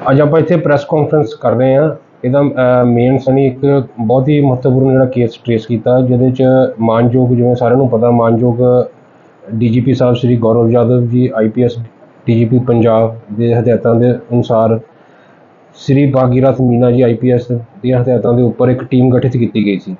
ਅੱਜ ਆਪਾਂ ਇੱਥੇ ਪ੍ਰੈਸ ਕਾਨਫਰੰਸ ਕਰ ਰਹੇ ਹਾਂ। ਇਹਦਾ ਮੇਨ ਸਨੀ ਇੱਕ ਬਹੁਤ ਹੀ ਮਹੱਤਵਪੂਰਨ ਜਿਹੜਾ ਕੇਸ ਟ੍ਰੇਸ ਕੀਤਾ, ਜਿਹਦੇ ਚ ਮਾਨਯੋਗ, ਜਿਵੇਂ ਸਾਰਿਆਂ ਨੂੰ ਪਤਾ, ਮਾਨਯੋਗ ਡੀਜੀਪੀ ਸਾਹਿਬ ਸ੍ਰੀ ਗੌਰਵ ਯਾਦਵ ਜੀ ਆਈਪੀਐਸ ਡੀਜੀਪੀ ਪੰਜਾਬ ਦੇ ਹਦਾਇਤਾਂ ਦੇ ਅਨੁਸਾਰ ਸ੍ਰੀ ਭਾਗੀਰਥ ਮੀਨਾ ਜੀ ਆਈਪੀਐਸ ਦੀਆਂ ਹਦਾਇਤਾਂ ਦੇ ਉੱਪਰ ਇੱਕ ਟੀਮ ਗਠਿਤ ਕੀਤੀ ਗਈ ਸੀ।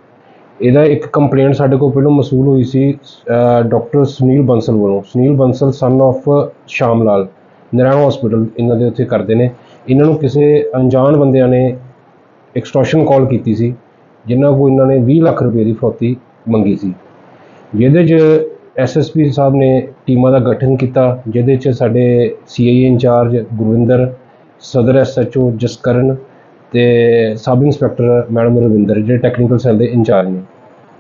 ਇਹਦਾ ਇੱਕ ਕੰਪਲੇਂਟ ਸਾਡੇ ਕੋਲ ਪਹਿਲਾਂ ਮਸੂਲ ਹੋਈ ਸੀ ਡਾਕਟਰ ਸੁਨੀਲ ਬੰਸਲ ਵੱਲੋਂ। ਸੁਨੀਲ ਬੰਸਲ ਸਨ of ਸ਼ਾਮ ਲਾਲ ਨਰਾਇਣ ਹਸਪੀਟਲ ਇਹਨਾਂ ਦੇ ਉੱਥੇ ਕਰਦੇ ਨੇ। ਇਹਨਾਂ ਨੂੰ ਕਿਸੇ ਅਣਜਾਣ ਬੰਦਿਆਂ ਨੇ ਐਕਸਟੋਰਸ਼ਨ ਕਾਲ ਕੀਤੀ ਸੀ ਜਿਨ੍ਹਾਂ ਕੋਲ ਇਹਨਾਂ ਨੇ 20 ਲੱਖ ਰੁਪਏ ਦੀ ਫਰੌਤੀ ਮੰਗੀ ਸੀ। ਜਿਹਦੇ 'ਚ ਐਸਐਸਪੀ ਸਾਹਿਬ ਨੇ ਟੀਮਾਂ ਦਾ ਗਠਨ ਕੀਤਾ, ਜਿਹਦੇ 'ਚ ਸਾਡੇ ਸੀਆਈਏ ਇੰਚਾਰਜ ਗੁਰਵਿੰਦਰ, ਸਦਰ ਐਸਐਚਓ ਜਸਕਰਨ ਤੇ ਸਬ ਇੰਸਪੈਕਟਰ ਮੈਡਮ ਰਵਿੰਦਰ, ਜਿਹੜੇ ਟੈਕਨੀਕਲ ਸੈੱਲ ਦੇ ਇੰਚਾਰਜ ਨੇ।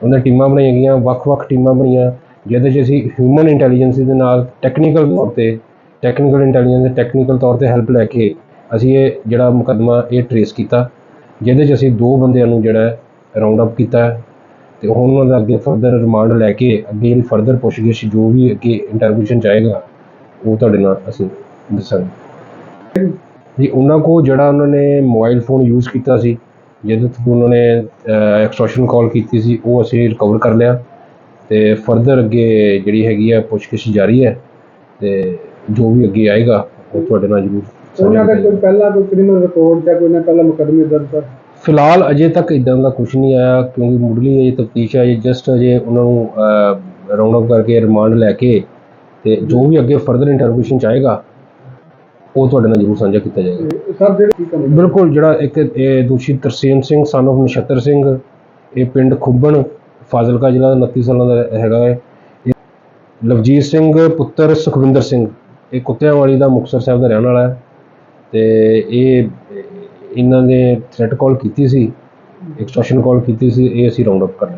ਉਹਨਾਂ ਟੀਮਾਂ ਬਣਾਈਆਂ ਗਈਆਂ ਵੱਖ-ਵੱਖ ਟੀਮਾਂ ਬਣੀਆਂ, ਜਿਹਦੇ 'ਚ ਅਸੀਂ ਹਿਊਮਨ ਇੰਟੈਲੀਜੈਂਸ ਦੇ ਨਾਲ ਟੈਕਨੀਕਲ ਤੌਰ ਤੇ ਟੈਕਨੀਕਲ ਇੰਟੈਲੀਜੈਂਸ ਦੇ ਟੈਕਨੀਕਲ ਤੌਰ ਤੇ ਹੈਲਪ ਲੈ ਕੇ ਅਸੀਂ ਇਹ ਜਿਹੜਾ ਮੁਕੱਦਮਾ ਇਹ ਟਰੇਸ ਕੀਤਾ, ਜਿਹਦੇ 'ਚ ਅਸੀਂ ਦੋ ਬੰਦਿਆਂ ਨੂੰ ਜਿਹੜਾ ਰਾਉਂਡ ਅਪ ਕੀਤਾ ਹੈ ਤੇ ਹੁਣ ਉਹਨਾਂ ਦਾ ਅੱਗੇ ਫਰਦਰ ਰਿਮਾਂਡ ਲੈ ਕੇ ਅੱਗੇ ਜਿਹੜੀ ਫਰਦਰ ਪੁੱਛਗਿੱਛ ਜੋ ਵੀ ਅੱਗੇ ਇੰਟਰਵਿਊਸ਼ਨ ਚਾਹੇਗਾ, ਉਹ ਤੁਹਾਡੇ ਨਾਲ ਅਸੀਂ ਦੱਸਾਂਗੇ। ਜੀ, ਉਹਨਾਂ ਕੋ ਜਿਹੜਾ ਉਹਨਾਂ ਨੇ ਮੋਬਾਈਲ ਫੋਨ ਯੂਜ਼ ਕੀਤਾ ਸੀ, ਜਿਹਦੇ ਤੋਂ ਉਹਨਾਂ ਨੇ ਐਕਸਟੋਰਸ਼ਨ ਕਾਲ ਕੀਤੀ ਸੀ, ਉਹ ਅਸੀਂ ਰਿਕਵਰ ਕਰ ਲਿਆ ਤੇ ਫਰਦਰ ਅੱਗੇ ਜਿਹੜੀ ਹੈਗੀ ਆ ਪੁੱਛਗਿੱਛ ਜਾਰੀ ਹੈ ਤੇ ਜੋ ਵੀ ਅੱਗੇ ਆਏਗਾ, ਉਹ ਤੁਹਾਡੇ ਨਾਲ ਜ਼ਰੂਰ ਉਹਨਾਂ ਦਾ ਕੋਈ ਪਹਿਲਾਂ ਕੋਈ ਕ੍ਰਿਮੀਨਲ ਰਿਕਾਰਡ ਜਾਂ ਕੋਈ ਨਾ ਪਹਿਲਾਂ ਮੁਕੱਦਮੇ ਦਰਜ ਹੈ ਫਿਲਹਾਲ ਅਜੇ ਤੱਕ ਇਦਾਂ ਦਾ ਕੁਝ ਨਹੀਂ ਆਇਆ ਕਿਉਂਕਿ ਮੁੱਢਲੀ ਇਹ ਤਫਤੀਸ਼ ਹੈ ਜਸਟ ਅਜੇ ਉਹਨਾਂ ਨੂੰ ਰਾਉਂਡ ਅਪ ਕਰਕੇ ਰਿਮਾਂਡ ਲੈ ਕੇ ਤੇ ਜੋ ਵੀ ਅੱਗੇ ਫਰਦਰ ਇੰਟਰਵਿਊਸ਼ਨ ਚਾਹੇਗਾ ਉਹ ਤੁਹਾਡੇ ਨਾਲ ਜ਼ਰੂਰ ਸਾਂਝਾ ਕੀਤਾ ਜਾਏਗਾ। ਸਰ ਜਿਹੜੇ ਕੀ ਕੰਮ ਬਿਲਕੁਲ ਜਿਹੜਾ ਇੱਕ ਇਹ ਦੋਸ਼ੀ ਤਰਸੇਮ ਸਿੰਘ son of ਨਛੱਤਰ ਸਿੰਘ ਇਹ ਪਿੰਡ ਖੁੱਬਣ ਫਾਜ਼ਿਲਕਾ ਜ਼ਿਲ੍ਹਾ ਦਾ 29 ਸਾਲਾਂ ਦਾ ਹੈਗਾ ਹੈ। ਲਵਜੀਤ ਸਿੰਘ ਪੁੱਤਰ ਸੁਖਵਿੰਦਰ ਸਿੰਘ ਇਹ ਕੁੱਤਿਆਂਵਾਲੀ ਦਾ ਮੁਕਤਸਰ ਸਾਹਿਬ ਦਾ ਰਹਿਣ ਵਾਲਾ ਹੈ। ਤੇ ਇਹ, ਇਹਨਾਂ ਨੇ ਥ੍ਰੈਟ ਕਾਲ ਕੀਤੀ ਸੀ ਐਕਸਟੋਰਸ਼ਨ ਕਾਲ ਕੀਤੀ ਸੀ, ਇਹ ਅਸੀਂ ਰਾਊਂਡ ਅਪ ਕਰ ਰਹੇ